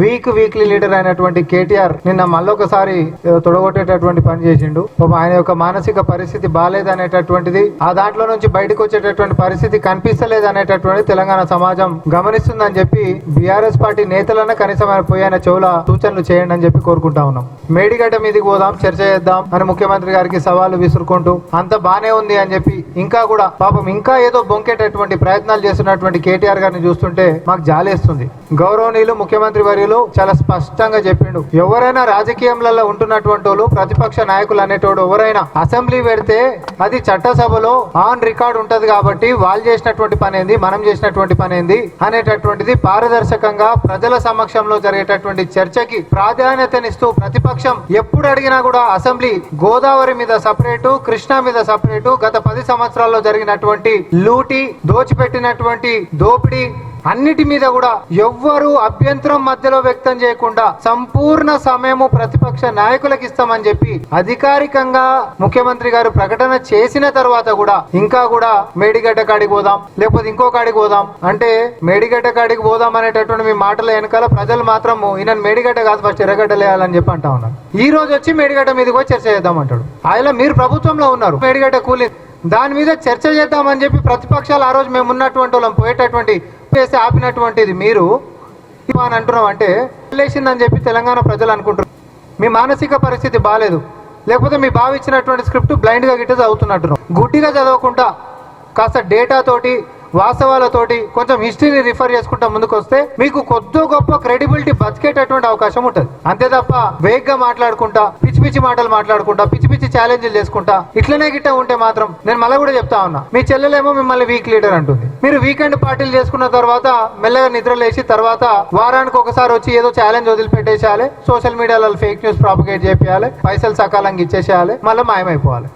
Week weekly leader అయినటువంటి కేటీఆర్ నిన్న మళ్ళొకసారి తొడగొట్టేటటువంటి పని చేసిండు. ఆయన యొక్క మానసిక పరిస్థితి బాగాలేదనేటటువంటిది ఆ దాంట్లో నుంచి బయటకు వచ్చేటటువంటి పరిస్థితి కనిపిస్తలేదు అనేటటువంటి తెలంగాణ సమాజం గమనిస్తుందని చెప్పి బీఆర్ఎస్ పార్టీ నేతలన్న కనీసం ఆయన చెవుల సూచనలు చేయండి అని చెప్పి కోరుకుంటా ఉన్నాం. మేడిగడ్డ మీదకి పోదాం చర్చ చేద్దాం అని ముఖ్యమంత్రి గారికి సవాలు విసురుకుంటూ అంత బానే ఉంది అని చెప్పి ఇంకా కూడా పాపం ఇంకా ఏదో బొంకేటటువంటి ప్రయత్నాలు చేస్తున్నటువంటి కేటీఆర్ గారిని చూస్తుంటే మాకు జాలేస్తుంది. గౌరవనీయులు ముఖ్యమంత్రి వారి ఇంటర్వ్యూలో చాలా స్పష్టంగా చెప్పిండు. ఎవరైనా రాజకీయంలలో ఉంటున్నటువంటి వాళ్ళు ప్రతిపక్ష నాయకులు అనేటోడు ఎవరైనా అసెంబ్లీ పెడితే అది చట్టసభలో ఆన్ రికార్డ్ ఉంటది కాబట్టి వాళ్ళు చేసినటువంటి పని ఏంది మనం చేసినటువంటి పని ఏంది అనేటటువంటిది పారదర్శకంగా ప్రజల సమక్షంలో జరిగేటటువంటి చర్చకి ప్రాధాన్యతనిస్తూ ప్రతిపక్షం ఎప్పుడు అడిగినా కూడా అసెంబ్లీ గోదావరి మీద సపరేటు కృష్ణా మీద సపరేటు గత పది సంవత్సరాల్లో జరిగినటువంటి లూటి దోచిపెట్టినటువంటి దోపిడీ అన్నిటి మీద కూడా ఎవ్వరు అభ్యంతరం మధ్యలో వ్యక్తం చేయకుండా సంపూర్ణ సమయము ప్రతిపక్ష నాయకులకు ఇస్తామని చెప్పి అధికారికంగా ముఖ్యమంత్రి గారు ప్రకటన చేసిన తర్వాత కూడా ఇంకా కూడా మేడిగడ్డ కాడికి పోదాం లేకపోతే ఇంకో కాడికి పోదాం. అంటే మేడిగడ్డ కాడికి పోదాం అనేటటువంటి మీ మాటల వెనకాల ప్రజలు మాత్రం ఈయన మేడిగడ్డ కాదు ఫస్ట్ ఎర్రగడ్డ లేయాలని చెప్పి అంటా ఉన్నారు. ఈ రోజు వచ్చి మేడిగడ్డ మీదకి వచ్చి చర్చ చేద్దాం అంటాడు. ఆయన మీరు ప్రభుత్వంలో ఉన్నారు. మేడిగడ్డ కూలి దాని మీద చర్చ చేద్దామని చెప్పి ప్రతిపక్షాలు ఆ రోజు మేము ఉన్నటువంటి వాళ్ళం పోయేటటువంటి చేసి ఆపినటువంటిది మీరు ఇవా అని అంటున్నాం అంటే లేచిందని చెప్పి తెలంగాణ ప్రజలు అనుకుంటున్నారు. మీ మానసిక పరిస్థితి బాగాలేదు లేకపోతే మీ బావి ఇచ్చినటువంటి స్క్రిప్ట్ బ్లైండ్గా గిట్ట చదువుతున్నట్టున్నాం గుడ్డిగా చదవకుండా కాస్త డేటాతోటి వాస్తవాలతోటి కొంచెం హిస్టరీని రిఫర్ చేసుకుంటా ముందుకు వస్తే మీకు కొద్ది గొప్ప క్రెడిబిలిటీ బతికేటటువంటి అవకాశం ఉంటుంది. అంతే తప్ప వేగ్గా మాట్లాడుకుంటా పిచ్చి పిచ్చి మాటలు మాట్లాడుకుంటా పిచ్చి ఛాలెంజ్లు చేసుకుంటా. ఇట్లనే గిట్ట ఉంటే మాత్రం నేను మళ్ళీ కూడా చెప్తా ఉన్నా. మీ చెల్లెలేమో మిమ్మల్ని వీక్ లీడర్ అంటుంది. మీరు వీకెండ్ పార్టీలు చేసుకున్న తర్వాత మెల్లగా నిద్ర లేచి తర్వాత వారానికి ఒకసారి వచ్చి ఏదో ఛాలెంజ్ వదిలిపెట్టేసేయాలి. సోషల్ మీడియాలో ఫేక్ న్యూస్ ప్రాపగేట్ చేయాలి పైసలు సకాలంగా ఇచ్చేసేయాలి. మళ్ళీ మాయమైపోవాలి.